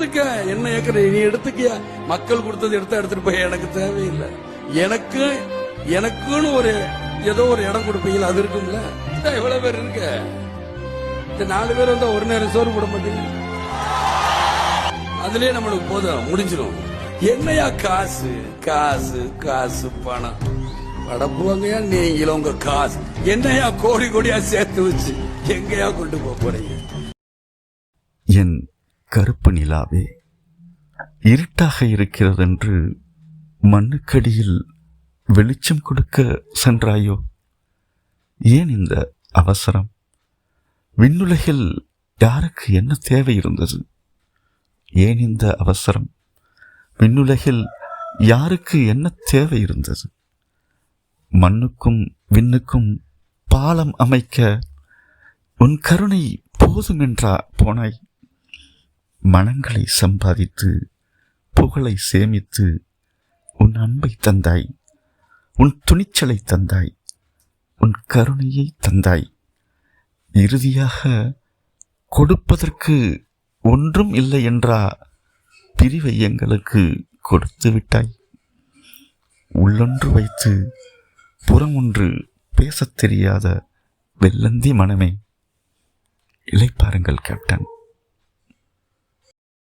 எடுத்துக்க. என்ன ஏக்கர் நீ எடுத்துக்கியா? மக்கள் கொடுத்தது எடுத்தா எடுத்துட்டு போய் எனக்கு தேவையில்லை. எனக்கு எனக்குன்னு ஒரு ஏதோ ஒரு இடம் கொடுப்பீங்களா? அது இருக்கும்ல. எவ்வளவு பேர் இருக்க. இந்த நாலு பேர் வந்தா ஒரு நேரம் சோறு போட மாட்டீங்க அதுலயே நம்மளுக்கு போதும். முடிஞ்சிடும் என்னையா காசு? காசு காசு பணம். படப்புவாங்கயா நீங்களும் உங்க காசு. என்னையா கோடி கோடியா சேர்த்து வச்சு எங்கயா கொண்டு போக போறீங்க? என் கருப்பு நிலாவே இருட்டாக இருக்கிறதென்று மண்ணுக்கடியில் வெளிச்சம் கொடுக்க சென்றாயோ? ஏன் இந்த அவசரம்? விண்ணுலகில் யாருக்கு என்ன தேவை இருந்தது? ஏன் இந்த அவசரம்? விண்ணுலகில் யாருக்கு என்ன தேவை இருந்தது? மண்ணுக்கும் விண்ணுக்கும் பாலம் அமைக்க உன் கருணை போதும் என்றா போனாய்? மனங்களை சம்பாதித்து புகழை சேமித்து உன் அன்பை தந்தாய் உன் துணிச்சலை தந்தாய் உன் கருணையை தந்தாய். இறுதியாக கொடுப்பதற்கு ஒன்றும் இல்லை என்றா பிரிவை எங்களுக்கு கொடுத்து விட்டாய். உள்ளொன்று வைத்து புறம் ஒன்று பேசத் தெரியாத வெள்ளந்தி மனமே. இளைப்பாருங்கள் கேப்டன்.